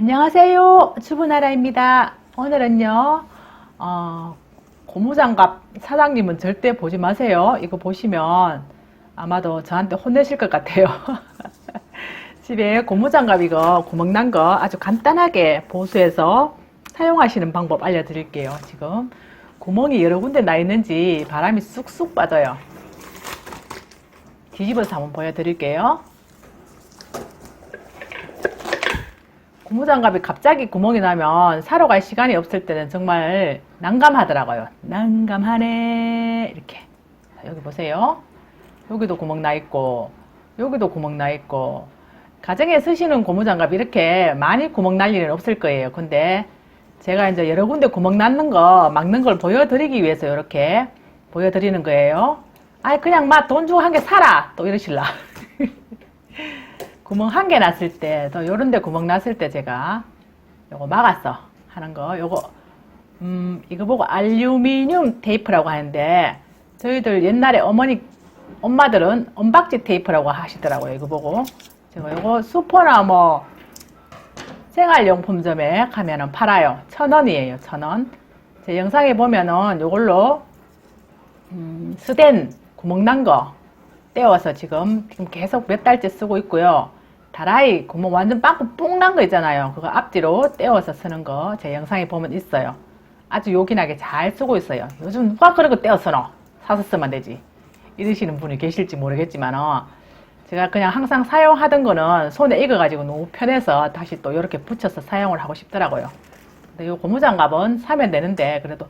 안녕하세요. 주부나라입니다. 오늘은요, 어, 고무장갑 사장님은 절대 보지 마세요. 이거 보시면 아마도 저한테 혼내실 것 같아요. 집에 고무장갑 이거 구멍 난 거 아주 간단하게 보수해서 사용하시는 방법 알려드릴게요. 지금 구멍이 여러 군데 나 있는지 바람이 쑥쑥 빠져요. 뒤집어서 한번 보여드릴게요. 고무장갑이 갑자기 구멍이 나면 사러 갈 시간이 없을 때는 정말 난감하더라고요. 난감하네. 이렇게. 자, 여기 보세요. 여기도 구멍 나 있고, 여기도 구멍 나 있고. 가정에 쓰시는 고무장갑 이렇게 많이 구멍 날 일은 없을 거예요. 근데 제가 이제 여러 군데 구멍 났는 거, 막는 걸 보여드리기 위해서 이렇게 보여드리는 거예요. 아이, 그냥 막 돈 주고 한 개 사라! 또 이러실라. 구멍 한 개 났을 때, 또 요런 데 구멍 났을 때 제가 요거 막았어. 하는 거. 요거, 음, 이거 보고 알루미늄 테이프라고 하는데, 저희들 옛날에 어머니, 엄마들은 언박지 테이프라고 하시더라고요. 이거 보고. 제가 요거 슈퍼나 뭐, 생활용품점에 가면은 팔아요. 천 원이에요. 천 원. 제 영상에 보면은 요걸로, 음, 스댄 구멍 난 거, 떼어서 지금, 지금 계속 몇 달째 쓰고 있고요. 다라이 구멍 완전 빵꾸 뿡난거 있잖아요. 그거 앞뒤로 떼어서 쓰는 거 제 영상에 보면 있어요. 아주 요긴하게 잘 쓰고 있어요. 요즘 누가 거 떼어 쓰노? 사서 쓰면 되지. 이러시는 분이 계실지 모르겠지만, 어, 제가 그냥 항상 사용하던 거는 손에 익어가지고 너무 편해서 다시 또 이렇게 붙여서 사용을 하고 싶더라고요. 근데 요 고무장갑은 사면 되는데, 그래도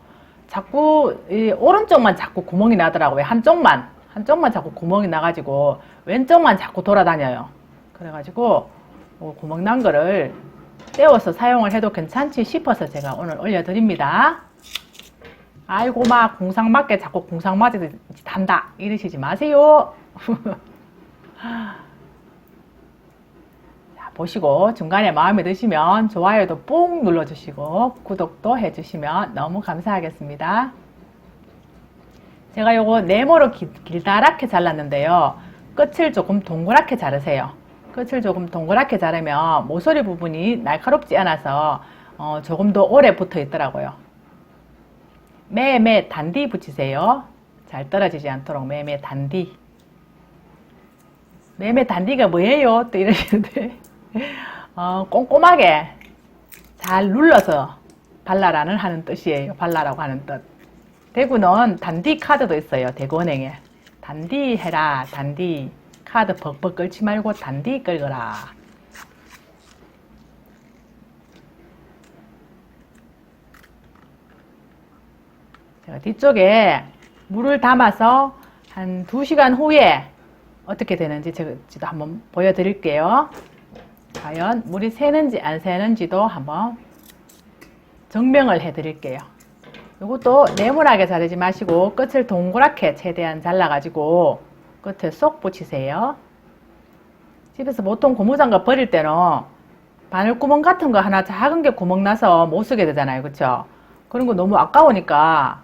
자꾸, 이 오른쪽만 자꾸 구멍이 나더라고요. 한쪽만. 한쪽만 자꾸 구멍이 나가지고, 왼쪽만 자꾸 돌아다녀요. 그래가지고, 뭐 구멍 난 거를 떼어서 사용을 해도 괜찮지 싶어서 제가 오늘 올려드립니다. 아이고, 막, 궁상 맞게 자꾸 궁상 맞이 단다. 이러시지 마세요. 자, 보시고 중간에 마음에 드시면 좋아요도 뽕 눌러주시고 구독도 해주시면 너무 감사하겠습니다. 제가 요거 네모로 길, 길다랗게 잘랐는데요. 끝을 조금 동그랗게 자르세요. 끝을 조금 동그랗게 자르면 모서리 부분이 날카롭지 않아서 어, 조금 더 오래 붙어 있더라고요. 매매 단디 붙이세요. 잘 떨어지지 않도록 매매 단디. 매매 단디가 뭐예요? 또 이러시는데 어, 꼼꼼하게 잘 눌러서 발라라는 하는 뜻이에요. 발라라고 하는 뜻. 대구는 단디 카드도 있어요. 대구은행에 단디 해라 단디 카드 벅벅 끌지 말고 단디 끌거라. 제가 뒤쪽에 물을 담아서 한 2시간 후에 어떻게 되는지 제가 한번 보여드릴게요. 과연 물이 새는지 안 새는지도 한번 증명을 해드릴게요. 이것도 네모나게 자르지 마시고 끝을 동그랗게 최대한 잘라가지고 끝에 쏙 붙이세요. 집에서 보통 고무장갑 버릴 때는 바늘구멍 같은 거 하나 작은 게 구멍 나서 못 쓰게 되잖아요. 그쵸? 그런 거 너무 아까우니까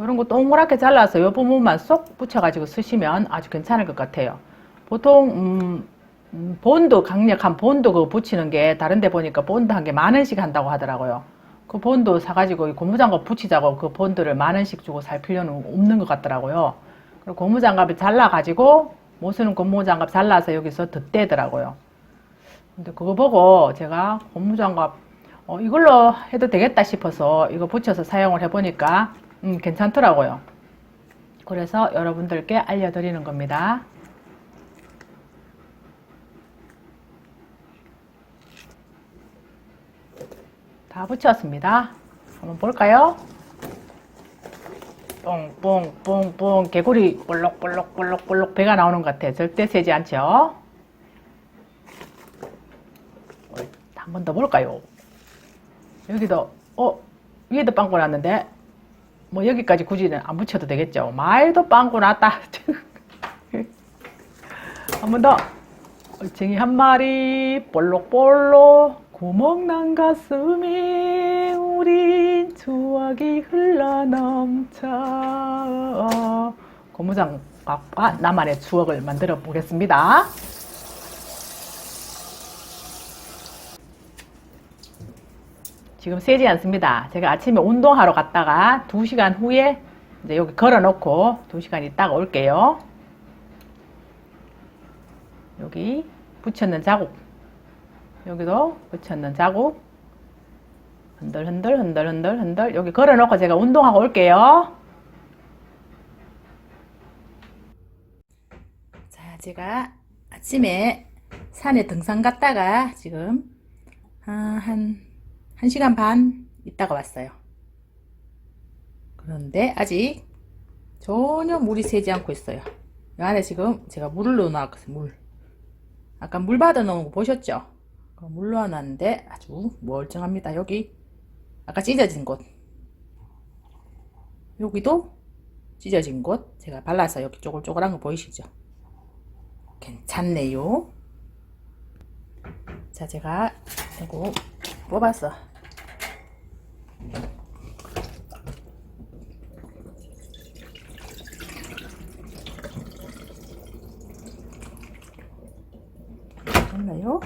이런 거 동그랗게 잘라서 이 부분만 쏙 붙여가지고 쓰시면 아주 괜찮을 것 같아요. 보통 음, 음, 본드 강력한 본드 그거 붙이는 게 다른데 보니까 본드 한개만 원씩 한다고 하더라고요. 그 본드 사가지고 이 고무장갑 붙이자고 그 본드를 만 원씩 주고 살 필요는 없는 것 같더라고요. 그리고 고무장갑을 잘라가지고 못 쓰는 고무장갑 잘라서 여기서 덧대더라고요. 근데 그거 보고 제가 고무장갑 어, 이걸로 해도 되겠다 싶어서 이거 붙여서 사용을 해보니까 음, 괜찮더라고요. 그래서 여러분들께 알려드리는 겁니다. 다 붙였습니다. 한번 볼까요? 뽕뽕뽕뽕 개구리 볼록볼록볼록볼록 배가 나오는 것 같아. 절대 세지 않죠? 한 번 더 볼까요? 여기도 어 위에도 빵꾸 났는데 뭐 여기까지 굳이 안 붙여도 되겠죠. 말도 빵꾸 났다. 한 번 더. 얼쟁이 한 마리 볼록볼록 구멍난 가슴이 우린 추억이 흘러넘쳐 고무장갑과 나만의 추억을 만들어 보겠습니다. 지금 세지 않습니다. 제가 아침에 운동하러 갔다가 2시간 후에 이제 여기 걸어 놓고 2시간 있다가 올게요. 여기 붙였는 자국. 여기도 붙였는 자국. 흔들 흔들 흔들 흔들 흔들 여기 걸어 놓고 제가 운동하고 올게요. 자, 제가 아침에 산에 등산 갔다가 지금 아, 한 1시간 반 있다가 왔어요. 그런데 아직 전혀 물이 새지 않고 있어요. 이 안에 지금 제가 물을 넣어놨거든요. 물. 아까 물 받아 놓은 거 보셨죠? 그물 넣어놨는데 아주 멀쩡합니다. 여기 아까 찢어진 곳. 여기도 찢어진 곳 제가 발라서 여기 쪼글쪼글한 거 보이시죠? 괜찮네요. 자, 제가 이거 뽑았어. 됐나요?